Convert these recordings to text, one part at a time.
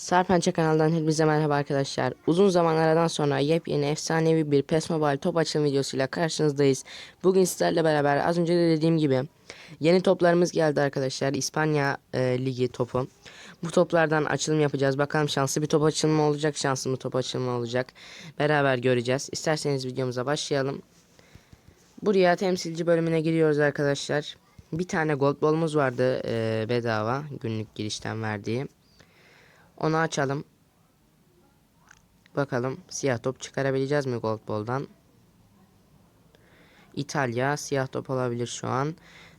Sarpençe kanaldan hepinize merhaba arkadaşlar. Uzun zaman aradan sonra yepyeni efsanevi bir PES Mobile top açılım videosuyla karşınızdayız. Bugün sizlerle beraber az önce de dediğim gibi yeni toplarımız geldi arkadaşlar. İspanya e, Ligi topu. Bu toplardan açılım yapacağız. Bakalım şanslı bir top açılımı olacak, şanslı bir top açılımı olacak. Beraber göreceğiz. İsterseniz videomuza başlayalım. Buraya temsilci bölümüne giriyoruz arkadaşlar. Bir tane gold ball'umuz vardı e, bedava günlük girişten verdiği. Onu açalım. Bakalım siyah top çıkarabileceğiz mi Gold Ball'dan? İtalya siyah top olabilir şu an.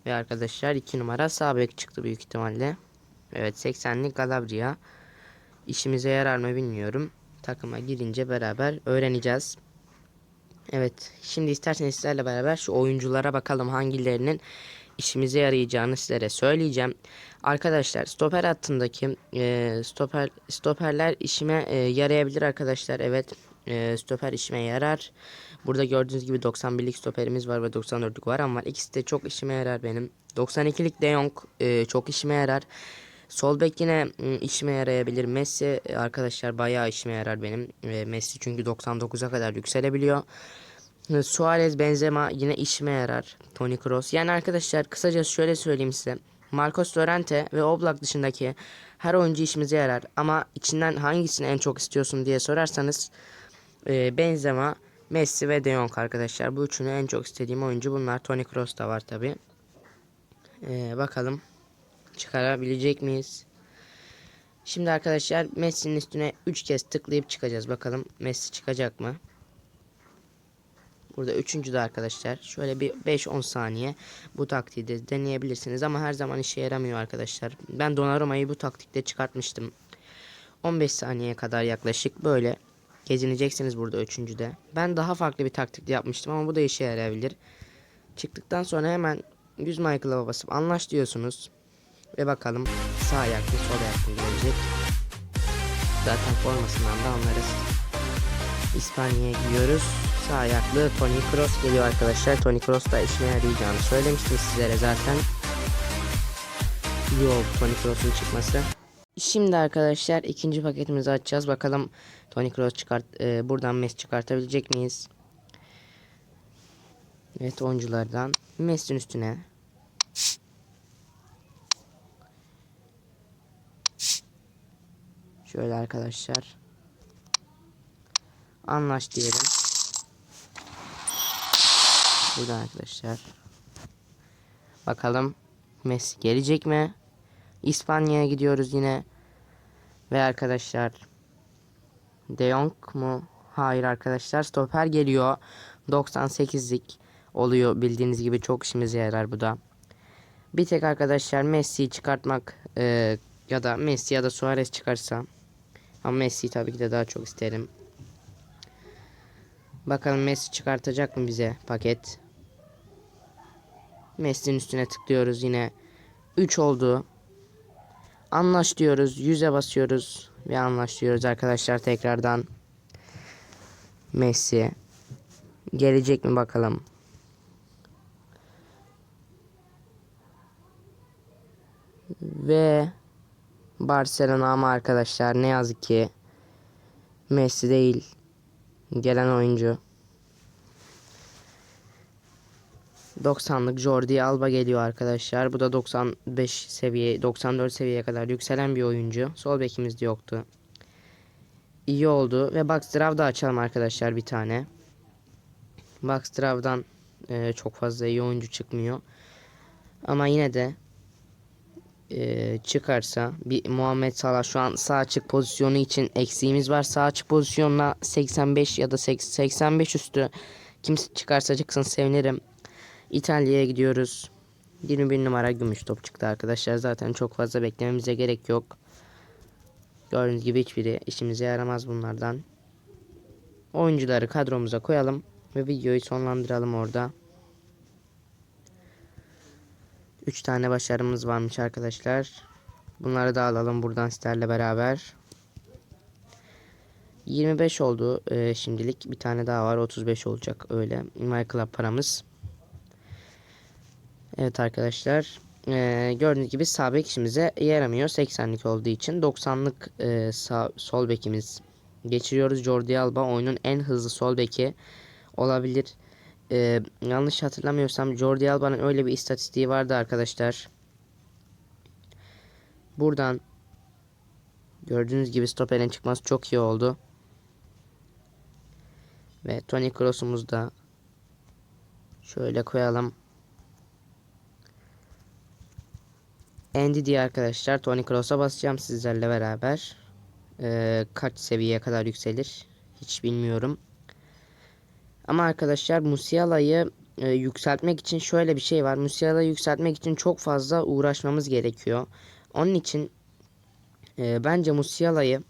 Ve arkadaşlar 2 numara sağ bek çıktı büyük ihtimalle. Evet 80'lik Galabria. İşimize yarar mı bilmiyorum. Takıma girince beraber öğreneceğiz. Evet şimdi isterseniz sizlerle beraber şu oyunculara bakalım hangilerinin işimize yarayacağını sizlere söyleyeceğim. Arkadaşlar stoper hattındaki e, stoper stoperler işime e, yarayabilir arkadaşlar. Evet e, stoper işime yarar. Burada gördüğünüz gibi 91'lik stoperimiz var ve 94'lük var ama ikisi de çok işime yarar benim. 92'lik De Jong e, çok işime yarar. Sol bek yine işime yarayabilir. Messi e, arkadaşlar bayağı işime yarar benim. E, Messi çünkü 99'a kadar yükselebiliyor. Suarez Benzema yine işime yarar. Toni Kroos. Yani arkadaşlar kısaca şöyle söyleyeyim size. Marcos Llorente ve Oblak dışındaki her oyuncu işimize yarar. Ama içinden hangisini en çok istiyorsun diye sorarsanız e, Benzema, Messi ve De Jong arkadaşlar. Bu üçünü en çok istediğim oyuncu bunlar. Toni Kroos da var tabi. E, bakalım çıkarabilecek miyiz? Şimdi arkadaşlar Messi'nin üstüne 3 kez tıklayıp çıkacağız. Bakalım Messi çıkacak mı? Burada üçüncü de arkadaşlar. Şöyle bir 5-10 saniye bu taktiği de deneyebilirsiniz ama her zaman işe yaramıyor arkadaşlar. Ben Donnarumma'yı bu taktikte çıkartmıştım. 15 saniye kadar yaklaşık böyle gezineceksiniz burada üçüncüde. Ben daha farklı bir taktikte yapmıştım ama bu da işe yarayabilir. Çıktıktan sonra hemen 100 Michael'a basıp anlaş diyorsunuz. Ve bakalım sağ ayaklı sol ayaklı gelecek. Zaten formasından da anlarız. İspanya'ya gidiyoruz. Sağ ayaklı Toni Kroos geliyor arkadaşlar. Toni Kroos da işine yarayacağını söylemiştim sizlere zaten. İyi oldu Toni Kroos'un çıkması. Şimdi arkadaşlar ikinci paketimizi açacağız. Bakalım Toni Kroos çıkart e, buradan Messi çıkartabilecek miyiz? Evet oyunculardan Messi'nin üstüne Şöyle arkadaşlar. Anlaş diyelim. Buradan arkadaşlar. Bakalım Messi gelecek mi? İspanya'ya gidiyoruz yine. Ve arkadaşlar De Jong mu? Hayır arkadaşlar stoper geliyor. 98'lik oluyor bildiğiniz gibi çok işimize yarar bu da. Bir tek arkadaşlar Messi'yi çıkartmak e, ya da Messi ya da Suarez çıkarsa ama Messi'yi tabii ki de daha çok isterim. Bakalım Messi çıkartacak mı bize paket. Messi'nin üstüne tıklıyoruz yine. 3 oldu. Anlaş diyoruz. 100'e basıyoruz. Ve anlaş diyoruz arkadaşlar tekrardan. Messi. Gelecek mi bakalım. Ve Barcelona ama arkadaşlar ne yazık ki Messi değil gelen oyuncu. 90'lık Jordi Alba geliyor arkadaşlar. Bu da 95 seviye 94 seviyeye kadar yükselen bir oyuncu. Sol bekimiz de yoktu. İyi oldu ve Backstrav da açalım arkadaşlar bir tane. Backstrav'dan e, çok fazla iyi oyuncu çıkmıyor. Ama yine de e, çıkarsa bir Muhammed Salah şu an sağ açık pozisyonu için eksiğimiz var. Sağ açık pozisyonuna 85 ya da 85 üstü kim çıkarsa çıksın sevinirim. İtalya'ya gidiyoruz. 21 numara gümüş top çıktı arkadaşlar. Zaten çok fazla beklememize gerek yok. Gördüğünüz gibi hiçbiri işimize yaramaz bunlardan. Oyuncuları kadromuza koyalım ve videoyu sonlandıralım orada. 3 tane başarımız varmış arkadaşlar. Bunları da alalım buradan sizlerle beraber. 25 oldu ee, şimdilik. Bir tane daha var 35 olacak öyle. My Club paramız. Evet arkadaşlar. e, gördüğünüz gibi sağ bek işimize yaramıyor 80'lik olduğu için 90'lık e, sol bekimiz geçiriyoruz. Jordi Alba oyunun en hızlı sol beki olabilir. E, yanlış hatırlamıyorsam Jordi Alba'nın öyle bir istatistiği vardı arkadaşlar. Buradan gördüğünüz gibi stoperin çıkması çok iyi oldu. Ve Toni Kroos'umuzu da şöyle koyalım. Andy diye arkadaşlar Toni Kroos'a basacağım sizlerle beraber. Ee, kaç seviyeye kadar yükselir hiç bilmiyorum. Ama arkadaşlar Musiala'yı e, yükseltmek için şöyle bir şey var. Musiala'yı yükseltmek için çok fazla uğraşmamız gerekiyor. Onun için e, bence Musiala'yı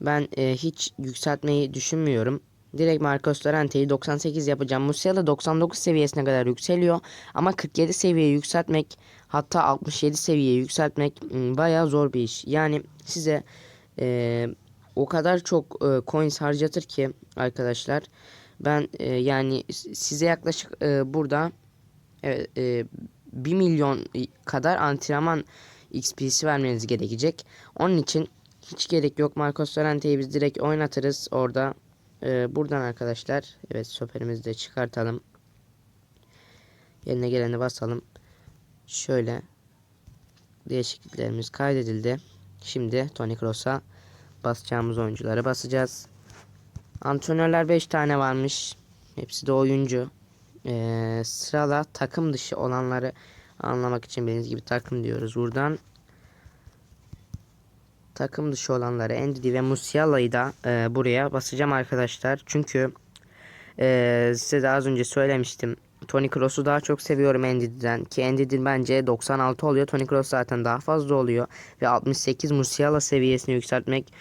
ben e, hiç yükseltmeyi düşünmüyorum. Direkt Marcos Llorente'yi 98 yapacağım. Musiala 99 seviyesine kadar yükseliyor. Ama 47 seviyeye yükseltmek hatta 67 seviyeye yükseltmek ım, bayağı zor bir iş. Yani size e, o kadar çok e, coins harcatır ki arkadaşlar. Ben e, yani size yaklaşık e, burada evet, e, 1 milyon kadar antrenman XP'si vermeniz gerekecek. Onun için hiç gerek yok. Marcos Llorente'yi biz direkt oynatırız orada. Ee, buradan arkadaşlar evet stoperimizi de çıkartalım. Yerine geleni basalım. Şöyle değişikliklerimiz kaydedildi. Şimdi Toni Kroos'a basacağımız oyuncuları basacağız. Antrenörler 5 tane varmış. Hepsi de oyuncu. Ee, sırala takım dışı olanları anlamak için bildiğiniz gibi takım diyoruz. Buradan takım dışı olanları Endidi ve Musiala'yı da e, buraya basacağım arkadaşlar. Çünkü e, size de az önce söylemiştim. Toni Kroos'u daha çok seviyorum Endidi'den ki Endidi bence 96 oluyor. Toni Kroos zaten daha fazla oluyor ve 68 Musiala seviyesini yükseltmek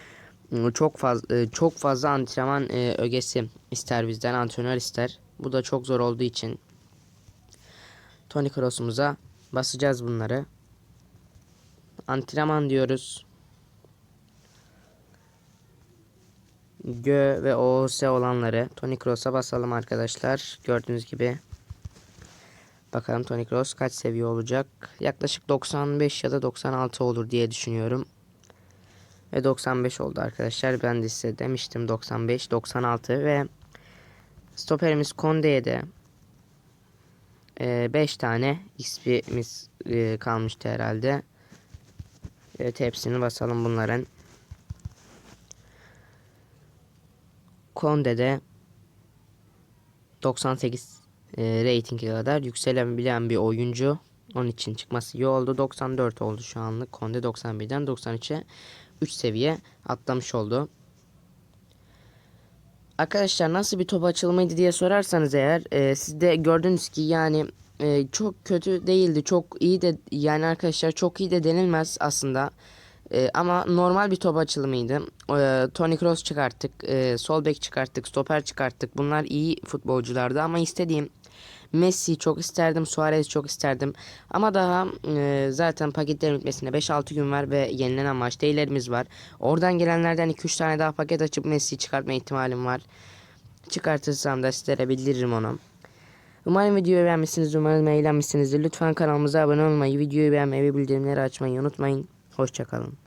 e, çok fazla e, çok fazla antrenman e, ögesi ister bizden antrenör ister. Bu da çok zor olduğu için Toni Kroos'umuza basacağız bunları. Antrenman diyoruz. Gö ve OOS olanları Toni Kroos'a basalım arkadaşlar. Gördüğünüz gibi. Bakalım Toni Kroos kaç seviye olacak. Yaklaşık 95 ya da 96 olur diye düşünüyorum. Ve 95 oldu arkadaşlar. Ben de size demiştim 95, 96 ve stoperimiz Konde'ye de 5 tane XP'miz e, kalmıştı herhalde. Evet hepsini basalım bunların. Konde'de 98 e, ratinge kadar yükselebilen bir oyuncu. Onun için çıkması iyi oldu. 94 oldu şu anlık. Konde 91'den 93'e 3 seviye atlamış oldu. Arkadaşlar nasıl bir top açılımıydı diye sorarsanız eğer e, siz de gördünüz ki yani e, çok kötü değildi. Çok iyi de yani arkadaşlar çok iyi de denilmez aslında. E, ama normal bir top açılımıydı. E, Toni Kroos çıkarttık, e, sol bek çıkarttık, stoper çıkarttık. Bunlar iyi futbolculardı ama istediğim Messi çok isterdim, Suarez çok isterdim. Ama daha e, zaten paketlerin bitmesine 5-6 gün var ve yenilenen maç değerlerimiz var. Oradan gelenlerden 2-3 tane daha paket açıp Messi çıkartma ihtimalim var. Çıkartırsam da sizlere bildiririm onu. Umarım videoyu beğenmişsiniz, umarım eğlenmişsinizdir. Lütfen kanalımıza abone olmayı, videoyu beğenmeyi ve bildirimleri açmayı unutmayın. Hoşçakalın.